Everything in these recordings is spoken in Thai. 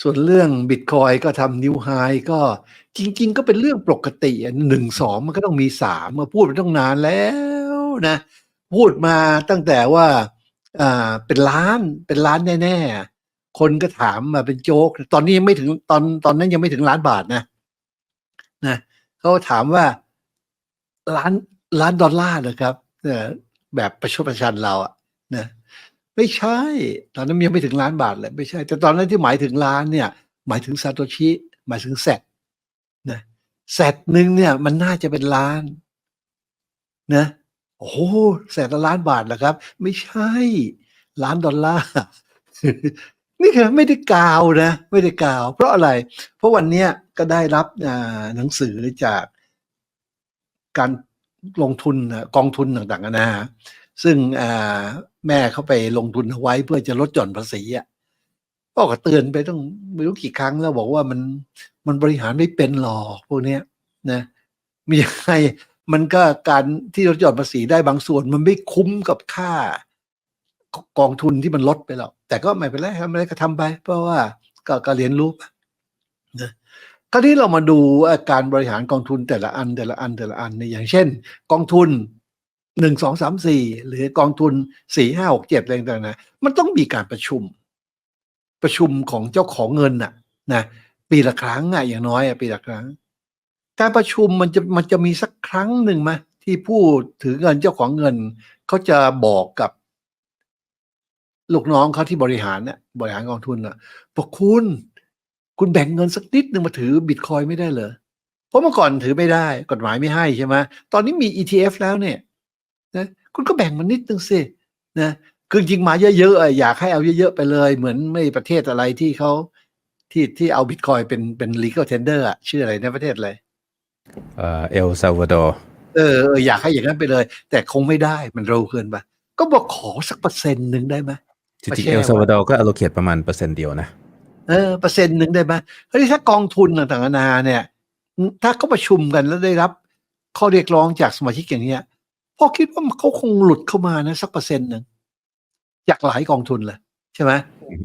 ส่วนเรื่องบิตคอยก็ทำนิวไฮก็จริง ๆ ก็เป็นเรื่องปกติหนึ่งสองมันก็ต้องมีสามมาพูดมาตั้งนานแล้วนะ พูดมาตั้งแต่ว่าอ่าเป็นล้านเป็นล้านแน่ๆ คนก็ถามมาเป็นโจ๊ก ตอนนี้ยังไม่ถึงตอนตอนนั้นยังไม่ถึงล้านบาทนะนะเขาถามว่าล้านล้านดอลลาร์นะครับเออแบบประชดประชันเราอะนะ ไม่ใช่ ตอนนั้นยังไม่ถึงล้านบาทเลยไม่ใช่ แต่ตอนนั้นที่หมายถึงล้านเนี่ย หมายถึงซาโตชิ หมายถึงแซดนะแซดหนึ่งเนี่ย มันน่าจะเป็นล้าน นะ โอ้โหแสนละล้านบาทเหรอครับ ไม่ใช่ ล้านดอลลาร์นี่คือไม่ได้กาวนะ ไม่ได้กาว เพราะอะไร เพราะวันนี้ก็ได้รับหนังสือจากการลงทุนกองทุนต่างๆนานา ซึ่งแม่เขาไปลงทุนเอาไว้เพื่อจะลดหย่อนภาษีอะพ่อก็เตือนไปต้องไม่รู้กี่ครั้งแล้วบอกว่ามันมันบริหารไม่เป็นหรอกพวกเนี้ยนะมียังไงมันก็การที่ลดหย่อนภาษีได้บางส่วน มันไม่คุ้มกับค่ากองทุนที่มันลดไปหรอกแต่ก็ไม่เป็นไรครับไม่ได้ก็ทำไป เพราะว่าก็ก็เรียนรู้นะคราวนี้เรามาดูว่าการบริหารกองทุนแต่ละอันแต่ละอันแต่ละอันเนี่ยอย่างเช่น กองทุน หนึ่งสองสามสี่หรือกองทุนสี่ห้าหกเจ็ดอะไรต่างๆนะมันต้องมีการประชุม ประชุมของเจ้าของเงินน่ะนะปีละครั้งอะอย่างน้อยอะปีละครั้ง การประชุมมันจะมันจะมีสักครั้งหนึ่งไหมที่ผู้ถือเงินเจ้าของเงินเขาจะบอกกับ ลูกน้องเขาที่บริหารเนี่ยบริหารกองทุนน่ะบอกคุณคุณแบ่งเงินสักนิดหนึ่งมาถือบิตคอยไม่ได้เหรอเพราะเมื่อก่อนถือไม่ได้ กฎหมายไม่ให้ใช่ไหมตอนนี้มี ETF แล้วเนี่ย นะคุณก็แบ่งมันนิดนึงสินะคือจริงมาเยอะๆอะอยากให้เอาเยอะๆไปเลย เหมือนไม่ประเทศอะไรที่เขาที่ที่เอาบิตคอยเป็นเป็น legal tender อะชื่ออะไรในประเทศอะไรเอ่อเอลซาวาดอร์เออเอออยากให้อย่างนั้นไปเลย แต่คงไม่ได้มันเร็วเกินไปก็บอกขอสักเปอร์เซ็นต์หนึ่งได้ไหมจมาริงแชๆร์เอลซาวาไว้ดอร์ก็ allocate ประมาณเปอร์เซ็นต์เดียวนะเออเปอร์เซ็นต์หนึ่งได้ไหมเฮ้ยถ้ากองทุนต่างๆนานาเนี่ย ถ้าเขาประชุมกันแล้วได้รับ ข้อเรียกร้องจากสมาชิกอย่างเนี้ย พ่อคิดว่าเขาคงหลุดเข้ามานะสักเปอร์เซ็นต์หนึ่งจากหลายกองทุนเลยใช่ไหม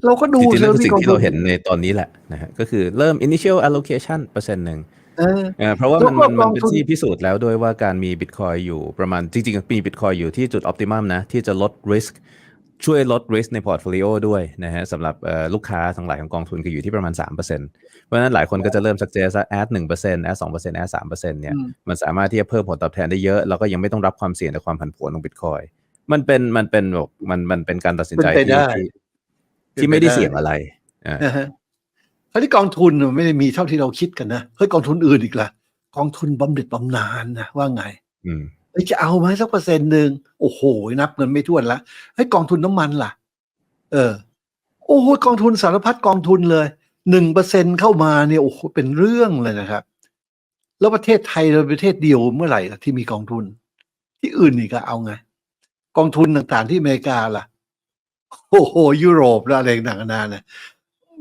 เราก็ดูจริงๆนั่นคือสิ่งกองที่ทุเราเห็นในตอนนี้แหละนะฮะก็คือเริ่ม initial allocation เปอร์เซ็นต์หนึ่งเออเอ่อเพราะว่ามันแล้วก็มันมันเป็นกองทุนที่พิสูจน์แล้วด้วยว่าการมีบิตคอยอยู่ประมาณจริงๆมีบิตคอยอยู่ที่จุด optimum นะ ที่จะลด risk ช่วยลด risk ในพอร์ตโฟลิโอด้วยนะฮะสำหรับเอ่อลูกค้าทั้งหลายของกองทุนก็อยู่ที่ประมาณ 3%เพราะฉะนั้นหลายคนก็จะเริ่ม suggest ว่า add 1% add 2% add 3%เนี่ยอืมมันสามารถที่จะเพิ่มผลตอบแทนได้เยอะ แล้วก็ยังไม่ต้องรับความเสี่ยงจากความผันผวนของบิตคอยมันเป็นมันเป็นแบบมันมันเป็นการตัดสินใจเป็นไปที่ได้ที่ที่ไม่ได้เสี่ยงอะไรอ่านะฮะคราวนี้กองทุนมันไม่ได้มีเท่าที่เราคิดกันนะเฮ้ยกองทุนอื่นอีกละกองทุนบำเหน็จบำนาญนะว่าไง อืม เฮ้ยจะเอาไหมสักเปอร์เซ็นต์หนึ่งโอ้โหนับเงินไม่ถ้วนละเฮ้ยกองทุนน้ำมันล่ะ เออ โอ้โหกองทุนสารพัดกองทุนเลยหนึ่งเปอร์เซ็นเข้ามาเนี่ยโอ้โหเป็นเรื่องเลยนะครับ แล้วประเทศไทยเราประเทศเดียวเมื่อไหร่ล่ะที่มีกองทุน ที่อื่นนี่ก็เอาไง กองทุนต่างๆที่อเมริกาล่ะโอ้โหยุโรปแล้วอะไรต่างๆนานาเนี่ย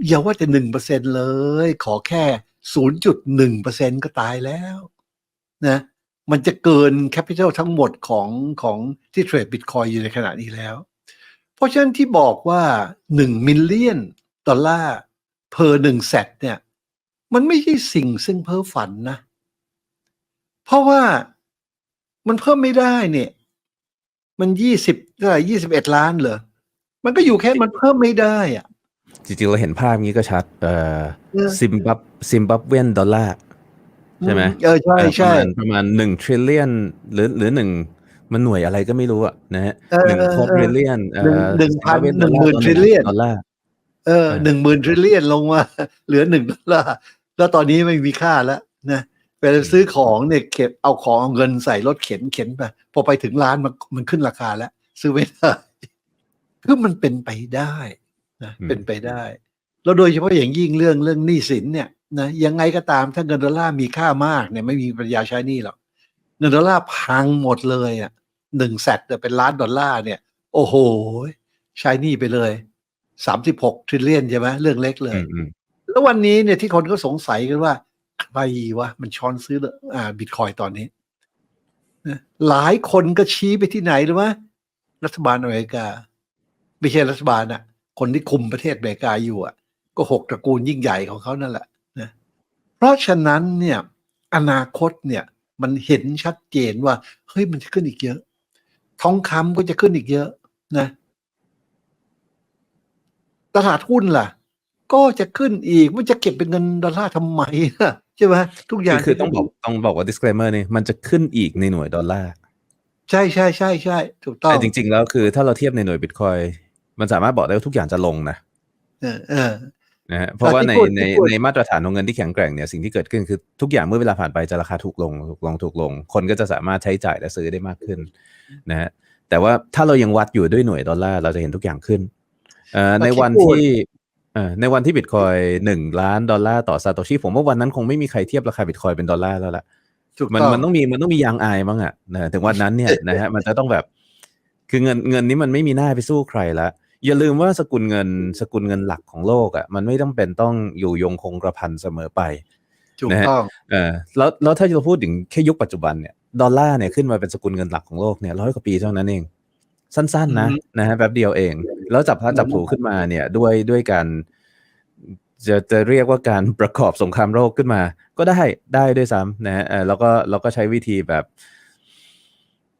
อย่าว่าแต่หนึ่งเปอร์เซ็นเลย ขอแค่ศูนย์จุดหนึ่งเปอร์เซ็นก็ตายแล้ว นะ มันจะเกินแคปิตอลทั้งหมดของของที่เทรดบิตคอยอยู่ในขณะนี้แล้ว เพราะฉะนั้นที่บอกว่าหนึ่งมิลเลียนดอลลาร์เพอหนึ่งแซดเนี่ย มันไม่ใช่สิ่งซึ่งเพ้อฝันนะ เพราะว่ามันเพิ่มไม่ได้เนี่ย มันยี่สิบเท่าไหร่ยี่สิบเอ็ดล้านเหรอ มันก็อยู่แค่มันเพิ่มไม่ได้อะจริงๆเราเห็นภาพนี้ก็ชัด เอ่อเออซิมบับซิมบับเวียนดอลลาร์ ใช่ไหมเออใช่ใช่เอ่อประมาณประมาณหนึ่งทริลเลียนหรือหรือหนึ่งมันหน่วยอะไรก็ไม่รู้อะนะฮะเออหนึ่งเออคอร์เออทริลเลียนหนึ่งหนึ่งพันหนึ่งหมื่น trillion ดอลลาร์เออเออหนึ่งหมื่นทริลเลียนลงมาเหลือหนึ่งดอลลาร์แล้วตอนนี้ไม่มีค่าแล้วนะเวลาซื้อของเนี่ยเก็บเอาของเอาเงินใส่รถเข็นเข็นไปพอไปถึงร้านมันมันขึ้นราคาแล้ว ซื้อไม่ได้คือมันเป็นไปได้นะเป็นไปได้ แล้วโดยเฉพาะอย่างยิ่งเรื่องเรื่องหนี้สินเนี่ย นะยังไงก็ตามถ้าเงินดอลลาร์มีค่ามากเนี่ยไม่มีปัญญาใช้หนี้หรอกเงินดอลลาร์พังหมดเลยอะหนึ่งแซดเป็นล้านดอลลาร์เนี่ย โอ้โห ใช้หนี้ไปเลยสามสิบหกทริลเลียนใช่ไหมเรื่องเล็กเลยอืมอืมแล้ววันนี้เนี่ยที่คนก็สงสัยกันว่าใครวะมันช้อนซื้ออ่าบิตคอยตอนนี้นะหลายคนก็ชี้ไปที่ไหนรู้ไหมรัฐบาลอเมริกา ไม่ใช่รัฐบาลอะคนที่คุมประเทศอเมริกาอยู่อะก็ก็หกตระกูลยิ่งใหญ่ของเขานั่นแหละนะ เพราะฉะนั้นเนี่ยอนาคตเนี่ยมันเห็นชัดเจนว่าเฮ้ยมันจะขึ้นอีกเยอะ ทองคำก็จะขึ้นอีกเยอะนะ ตลาดหุ้นล่ะ ก็จะขึ้นอีกมันจะเก็บเป็นเงินดอลลาร์ทำไมล่ะใช่ไหมทุกอย่างคือคือต้องบอกต้องบอกว่า disclaimer นี่มันจะขึ้นอีกในหน่วยดอลลาร์ใช่ใช่ใช่ใช่ถูกต้องแต่จริง ๆ แล้วคือถ้าเราเทียบในหน่วยบิตคอยมันสามารถบอกได้ว่าทุกอย่างจะลงนะเออเออ นะฮะเพราะว่าในที่พูดในที่พูดในมาตรฐานของเงินที่แข็งแกร่งเนี่ยสิ่งที่เกิดขึ้นคือทุกอย่างเมื่อเวลาผ่านไปจะราคาถูกลงถูกลงถูกลง คนก็จะสามารถใช้จ่ายและซื้อได้มากขึ้นนะฮะแต่ว่าถ้าเรายังวัดอยู่ด้วยหน่วยดอลลาร์เราจะเห็นทุกอย่างขึ้นเอ่อในวันที่เอ่อในวันที่บิตคอยหนึ่งล้านดอลลาร์ต่อซาโตชิผมว่าวันนั้นคงไม่มีใครเทียบราคาบิตคอยเป็นดอลลาร์แล้วล่ะถูกมันต้องมันต้องมีมันต้องมียางอายบ้างอะนะถึงวันนั้นเนี่ยนะฮะมันจะต้องแบบ คือเงินเงินนี้มันไม่มีหน้าไปสู้ใครละ อย่าลืมว่าสกุลเงินสกุลเงินหลักของโลกอะมันไม่ต้องเป็นต้องอยู่ยงคงกระพันเสมอไปถูกนะฮะต้องเออแล้วแล้วถ้าเราพูดถึงแค่ยุคปัจจุบันเนี่ยดอลลาร์เนี่ยขึ้นมาเป็นสกุลเงินหลักของโลกเนี่ยร้อยกว่าปีเท่านั้นเอง สั้นๆ นะอือฮึนะฮะแป๊บเดียวเอง แล้วจับพลัดจับผลูขึ้นมาเนี่ยด้วยด้วยการจะจะเรียกว่าการประกอบสงครามโลกขึ้นมา ก็ได้ได้ด้วยซ้ำนะฮะเออแล้วก็แล้วก็ใช้วิธีแบบ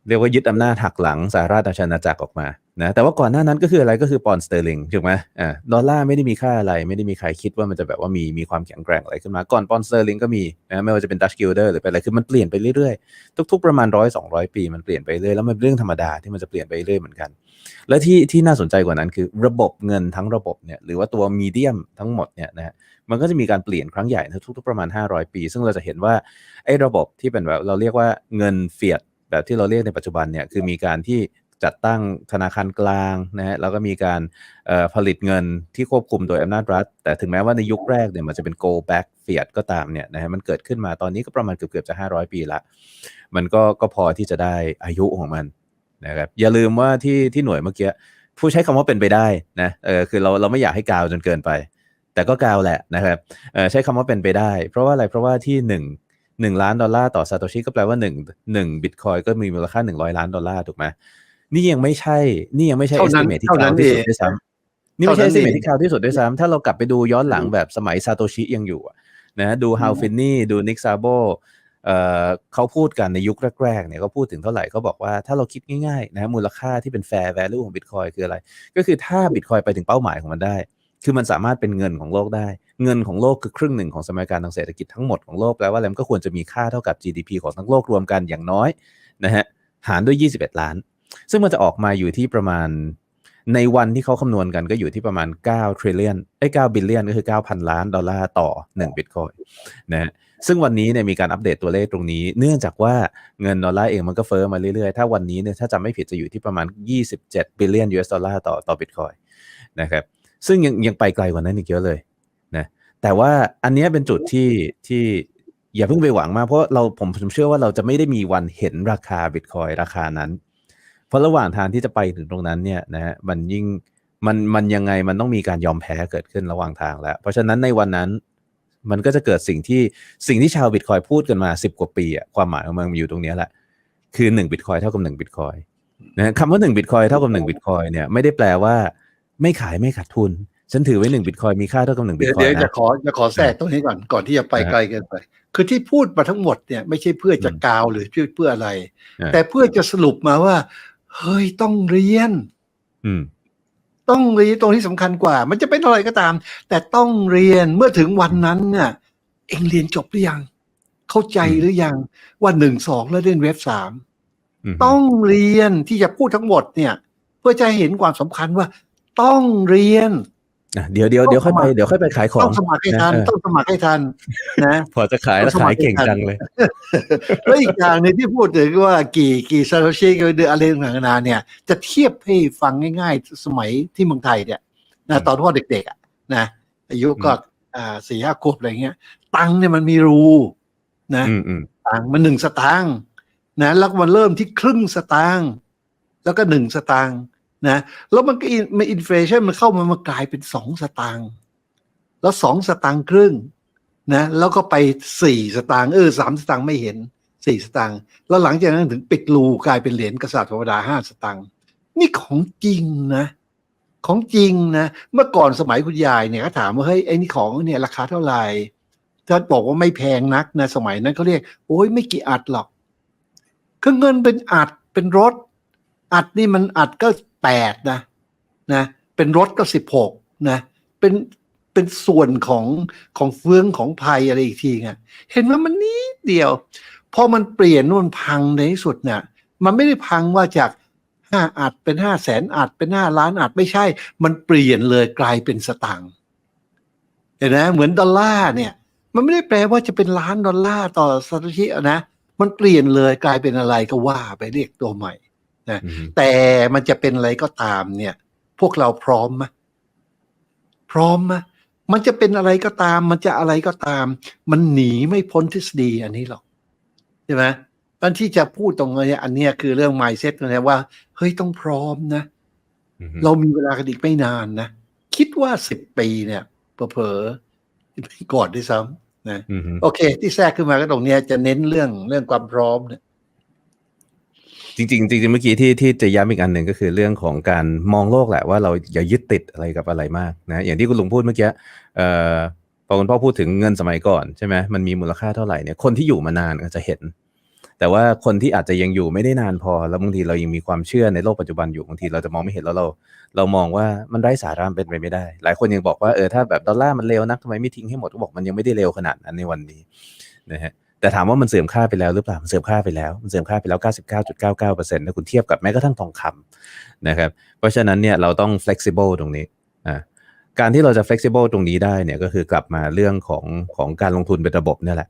เรียกว่ายึดอำนาจหักหลังสหราชอาณาจักรออกมา นะแต่ว่าก่อนหน้านั้นก็คืออะไรก็คือปอนด์สเตอร์ลิงถูกไหมอ่าดอลลาร์ไม่ได้มีค่าอะไร ไม่ได้มีใครคิดว่ามันจะแบบว่ามีมีความแข็งแกร่งอะไรขึ้นมา ก่อนปอนด์สเตอร์ลิงก็มีนะไม่ว่าจะเป็นดัชกิลเดอร์หรือเป็นอะไรคือมันเปลี่ยนไปเรื่อยๆ ทุก ๆประมาณร้อยสองร้อยปีมันเปลี่ยนไปเรื่อยแล้วมันเป็นเรื่องธรรมดาที่มันจะเปลี่ยนไปเรื่อยเหมือนกัน และที่ที่น่าสนใจกว่านั้นคือระบบเงินทั้งระบบเนี่ยหรือว่าตัวมีเดียมทั้งหมดเนี่ยนะฮะมันก็จะมีการเปลี่ยนครั้งใหญ่ทุกๆประมาณ 500 ปี ซึ่งเราจะเห็นว่าไอ้ระบบที่เป็นแบบเราเรียกว่าเงินเฟียดแบบที่เราเรียกในปัจจุบันเนี่ยคือมีการที่ จัดตั้งธนาคารกลางนะฮะแล้วก็มีการผลิตเงินที่ควบคุมโดยอำนาจรัฐ แต่ถึงแม้ว่าในยุคแรกเนี่ยมันจะเป็น go back fiat ก็ตามเนี่ยนะฮะมันเกิดขึ้นมาตอนนี้ก็ประมาณเกือบๆจะ 500 ปีละ มันก็ก็พอที่จะได้อายุของมันนะครับอย่าลืมว่าที่ที่หน่วยเมื่อกี้ผู้ใช้คำว่าเป็นไปได้นะเออคือเราเราไม่อยากให้กาวจนเกินไป แต่ก็กาวแหละนะครับเออใช้คำว่าเป็นไปได้ เพราะว่าอะไรเพราะว่าที่หนึ่งหนึ่งล้านดอลลาร์ต่อซาโตชิก็แปลว่าหนึ่งหนึ่งบิตคอยก็มีมูลค่าหนึ่งร้อยล้านดอลลาร์ถูกไหม นี่ยังไม่ใช่ นี่ยังไม่ใช่เท่านั้น estimate ที่เท่านั้กาวนที่สุดเองด้วยซ้ำนี่ไม่ใช่เท่านั้น estimate เองที่กาวที่สุดด้วยซ้ำถ้าเรากลับไปดูย้อนหลังแบบสมัยซาโตชิยังอยู่อะนะดูฮาวฟินนี่ดูนิกซาโบเอ่อเขาพูดกันในยุคแรกๆเนี่ยเขาพูดถึงเท่าไหร่เขาบอกว่าถ้าเราคิดง่ายๆนะมูลค่าที่เป็น fair value ของ Bitcoin คืออะไร ก็คือถ้า Bitcoin ไปถึงเป้าหมายของมันได้ คือมันสามารถเป็นเงินของโลกได้ เงินของโลกคือครึ่งหนึ่งของสมการทางเศรษฐกิจทั้งหมดของโลกแปลว่าอะไรมันก็ควรจะมีค่าเท่ากับ GDP ของทั้งโลกรวมกันอย่างน้อยนะฮะหารด้วย 21 ล้าน ซึ่งมันจะออกมาอยู่ที่ประมาณในวันที่เขาคำนวณกันก็อยู่ที่ประมาณ9 trillion ไอ้9 billion ก็คือ 9,000 ล้านดอลลาร์ต่อ 1 Bitcoin นะฮะซึ่งวันนี้เนี่ยมีการอัปเดตตัวเลขตรงนี้ เนื่องจากว่าเงินดอลลาร์เองมันก็เฟ้อมาเรื่อยๆ ถ้าวันนี้เนี่ยถ้าจำไม่ผิดจะอยู่ที่ประมาณ 27 billion US ดอลลาร์ต่อต่อบิตคอยนะครับ ซึ่งยังยังไปไกลกว่านั้นอีกเยอะเลยนะแต่ว่าอันนี้เป็นจุดที่ที่อย่าเพิ่งไปหวังมากเพราะเราผมผมเชื่อว่าเราจะไม่ได้มีวันเห็นราคาบิตคอยราคานั้น เพราะระหว่างทางที่จะไปถึงตรงนั้นเนี่ยนะฮะมันยิ่งมันมันยังไงมันต้องมีการยอมแพ้เกิดขึ้นระหว่างทางแล้ว เพราะฉะนั้นในวันนั้นมันก็จะเกิดสิ่งที่สิ่งที่ชาวบิตคอยพูดกันมาสิบกว่าปีอะความหมายของมันอยู่ตรงเนี้ยแหละ คือหนึ่งบิตคอยเท่ากับหนึ่งบิตคอยนะคำว่าหนึ่งบิตคอยเท่ากับหนึ่งบิตคอยเนี่ยไม่ได้แปลว่า ไม่ขายไม่ขาดทุน ฉันถือไว้หนึ่งบิตคอยมีค่าเท่ากับหนึ่งบิตเดี๋ยวคอยเดี๋ยวจะนะขอจะขอแทรกตรงนี้ก่อนก่อนที่จะไปนะฮะไกลเกินไป คือที่พูดมาทั้งหมดเนี่ยไม่ใช่เพื่อจะอืมกาวหรือเพื่อเพื่ออะไรอ่าแต่เพื่อจะสรุปมาว่า เฮ้ยต้องเรียน อืม ต้องเรียนตรงที่สำคัญกว่า มันจะเป็นอะไรก็ตาม แต่ต้องเรียนเมื่อถึงวันนั้นเนี่ยเองเรียนจบหรือยัง เข้าใจอืมหรือยังว่าหนึ่งสองแล้วเล่นเว็บสามอืมต้องเรียนที่จะพูดทั้งหมดเนี่ย เพื่อจะให้เห็นความสำคัญว่า ต้องเรียนอะ เดี๋ยวเดี๋ยวเดี๋ยวค่อยไปเดี๋ยวค่อยไปขายของต้องสมัครให้ทันนะเออต้องสมัครให้ทันนะพอจะขายแล้วต้องสมัขาคยรเก่งให้ทันจังเลยแล้วอีกอย่างหนึงที่พูดถึงว่ากี่กี่ซาโตชิกับเดือนอะไรต่างๆนานาเนี่ย จะเทียบให้ฟังง่าย ๆ สมัยที่เมืองไทยเนี่ยนะอืมตอนพ่อเด็กๆอะนะอายุก็อืมอ่าสี่ห้าขวบอะไรเงี้ย ตังค์เนี่ยมันมีรูนะอืมอืมตังค์มันหนึ่งสตางค์นะแล้วมันเริ่มที่ครึ่งสตางค์แล้วก็หนึ่งสตางค์ นะแล้วมันก็อินมันอินฟลชันมันเข้ามามากลายเป็นสองสตางค์แล้วสองสตางค์ครึ่งนะแล้วก็ไปสี่สตางค์เออสามสตางค์ไม่เห็นสี่สตางค์แล้วหลังจากนั้นถึงปิดรูกลายเป็นเหรียญกษัตริย์ธรรมดาห้าสตางค์นี่ของจริงนะ ของจริงนะ เมื่อก่อนสมัยคุณยายเนี่ยเขาถามว่าเฮ้ยไอ้นี่ของเนี่ยราคาเท่าไหร่ถ้าบอกว่าไม่แพงนักนะ สมัยนั้นเขาเรียก โอ้ยไม่กี่อัดหรอกก็เงินเป็นอัดเป็นรถ อัดนี่มันอัดก็แปดนะนะเป็นรถก็สิบหกนะเป็นเป็นส่วนของของเฟืองของภัยอะไรอีกทีไงเห็นว่ามันนิดเดียวพอมันเปลี่ยนนู่นพังในที่สุดเนี่ยมันไม่ได้พังว่าจากห้าอัดเป็นห้าแสนอัดเป็นห้าล้านอัดไม่ใช่ มันเปลี่ยนเลยกลายเป็นสตางค์เห็นไหมเหมือนดอลลาร์เนี่ย มันไม่ได้แปลว่าจะเป็นล้านดอลลาร์ต่อสตชินะ มันเปลี่ยนเลยกลายเป็นอะไรก็ว่าไปเรียกตัวใหม่ อืมแต่มันจะเป็นอะไรก็ตามเนี่ย พวกเราพร้อมไหมพร้อมไหมมันจะเป็นอะไรก็ตาม มันจะอะไรก็ตาม มันหนีไม่พ้นทฤษฎีอันนี้หรอกใช่ไหมอันที่จะพูดตรงนี้อันเนี้ยคือเรื่อง mindset นะว่า เฮ้ยต้องพร้อมนะอืมเรามีเวลากันอีกไม่นานนะ คิดว่าสิบปีเนี่ยเผลอๆก่อนด้วยซ้ำนะอืมโอเค ที่แทรกขึ้นมาก็ตรงเนี้ยจะเน้นเรื่องเรื่องความพร้อมเนี่ย จริงๆจริงๆเมื่อกี้ที่ที่จะย้ำอีกอันหนึ่งก็คือเรื่องของการมองโลกแหละว่าเราอย่ายึดติดอะไรกับอะไรมากนะอย่างที่คุณลุงพูดเมื่อกี้เอ่อพอคุณพ่อพูดถึงเงินสมัยก่อนใช่ไหมมันมีมูลค่าเท่าไหร่เนี่ยคนที่อยู่มานานก็จะเห็น แต่ว่าคนที่อาจจะยังอยู่ไม่ได้นานพอ แล้วบางทีเรายังมีความเชื่อในโลกปัจจุบันอยู่บางทีเราจะมองไม่เห็นแล้วเรา เรามองว่ามันไร้สาระเป็นไปไม่ได้ หลายคนยังบอกว่าเออถ้าแบบดอลลาร์มันเลวนักทำไมไม่ทิ้งให้หมดก็บอกมันยังไม่ได้เลวขนาดนั้นในวันนี้นะฮะ แต่ถามว่ามันเสื่อมค่าไปแล้วหรือเปล่า มันเสื่อมค่าไปแล้ว มันเสื่อมค่าไปแล้ว 99.99%ถ้าคุณเทียบกับแม้กระทั่งทองคำนะครับ เพราะฉะนั้นเนี่ยเราต้อง flexible ตรงนี้อ่าการที่เราจะ flexible ตรงนี้ได้เนี่ยก็คือกลับมาเรื่องของของการลงทุนเป็นระบบเนี่ยแหละ